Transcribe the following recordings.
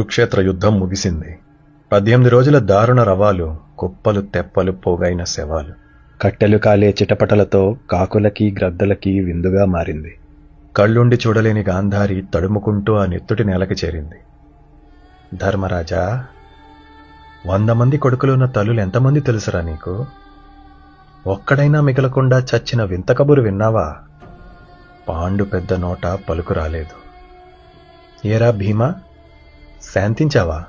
కురుక్షేత్ర యుద్ధం ముగిసింది. పద్దెనిమిది రోజుల దారుణ రవాలు కుప్పలు తెప్పలు పోగైన శవాలు. కట్టెలు కాలే చిటపటలతో కాకులకి గ్రద్దలకి విందుగా మారింది. కళ్ళుండి చూడలేని గాంధారి తడుముకుంటూ ఆ నెత్తుటి నేలకి చేరింది. ధర్మరాజా వంద మంది కొడుకులున్న తల్లులు ఎంతమంది తెలుసురా నీకు? ఒక్కడైనా మిగలకుండా చచ్చిన వింత కబురు విన్నావా? పాండు పెద్ద నోట పలుకు రాలేదు. ఏరా భీమా శాంతించావా?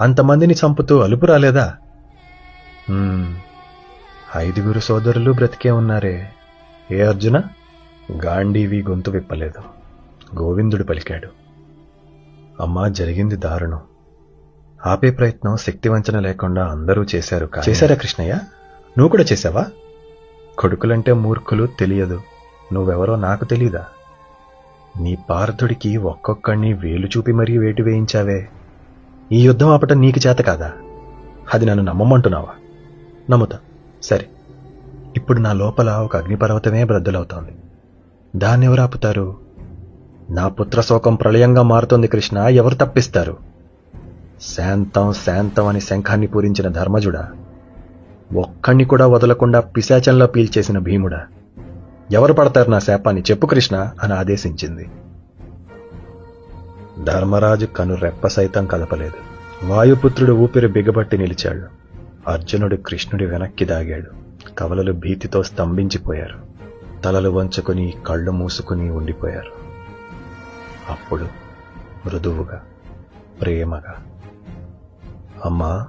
అంతమందిని చంపుతూ అలుపు రాలేదా? "ఉమ్, ఐదుగురు సోదరులు బ్రతికే ఉన్నారే. ఏ అర్జున? గాంధీవి గొంతు విప్పలేదు. గోవిందుడు పలికాడు. అమ్మా జరిగింది దారుణం. ఆపే ప్రయత్నం శక్తివంచన లేకుండా అందరూ చేశారు చేశారా కృష్ణయ్య? నువ్వు కూడా చేశావా? కొడుకులంటే మూర్ఖులు తెలియదు. నువ్వెవరో నాకు తెలీదా? నీ పార్థుడికి ఒక్కొక్కడిని వేలు చూపి మరీ వేటు వేయించావే. ఈ యుద్ధం ఆపటం నీకు చేత కాదా? అది నన్ను నమ్మమంటున్నావా? నమ్ముతా. సరే. ఇప్పుడు నా లోపల ఒక అగ్నిపర్వతమే బ్రద్దలవుతోంది దాన్నెవరు ఆపుతారు? నా పుత్రశోకం ప్రళయంగా మారుతోంది కృష్ణ. ఎవరు తప్పిస్తారు? శాంతం శాంతం అని శంఖాన్ని పూరించిన ధర్మజుడా. ఒక్కణ్ణి కూడా వదలకుండా పిశాచంలో పీల్చేసిన భీముడా. ఎవరు పడతారు నా శాపాన్ని చెప్పు కృష్ణ అని ఆదేశించింది. ధర్మరాజు కను రెప్ప సైతం కలపలేదు. వాయుపుత్రుడు ఊపిరి బిగబట్టి నిలిచాడు. అర్జునుడు కృష్ణుడి వెనక్కి దాగాడు. కవలలు భీతితో స్తంభించిపోయారు. తలలు వంచుకుని కళ్ళు మూసుకుని ఉండిపోయారు. అప్పుడు మృదువుగా ప్రేమగా అమ్మా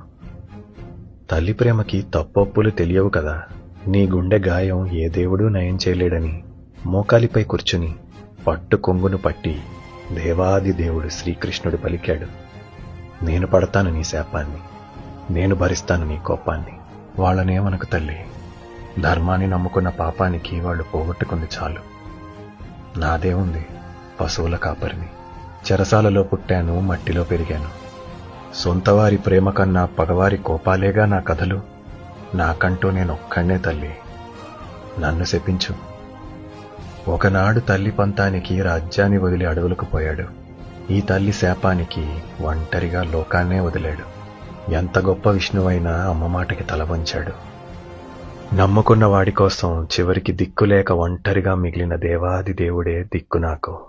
తల్లి ప్రేమకి తప్పొప్పులు తెలియవు కదా? నీ గుండె గాయం ఏ దేవుడూ నయం చేయలేడని మోకాలిపై కూర్చుని పట్టు కొంగును పట్టి దేవాది దేవుడు శ్రీకృష్ణుడు పలికాడు. నేను పడతాను నీ శాపాన్ని నేను భరిస్తాను నీ కోపాన్ని. వాళ్ళనేమనకు తల్లి. ధర్మాన్ని నమ్ముకున్న పాపానికి వాళ్ళు పోగొట్టుకుంది చాలు. నాదే ఉంది పశువుల కాపరిని. చెరసాలలో పుట్టాను మట్టిలో పెరిగాను. సొంతవారి ప్రేమ కన్నా పగవారి కోపాలేగా నా కథలు? నాకంటూ నేను తల్లి. నన్ను శపించు. ఒకనాడు తల్లి పంతానికి రాజ్యాన్ని వదిలి అడవులకు పోయాడు. ఈ తల్లి శాపానికి ఒంటరిగా లోకాన్నే వదిలాడు. ఎంత గొప్ప విష్ణువైనా అమ్మ మాటకి తల వంచాడు. నమ్ముకున్న వాడి కోసం చివరికి దిక్కులేక ఒంటరిగా మిగిలిన దేవాది దేవుడే దిక్కు నాకు.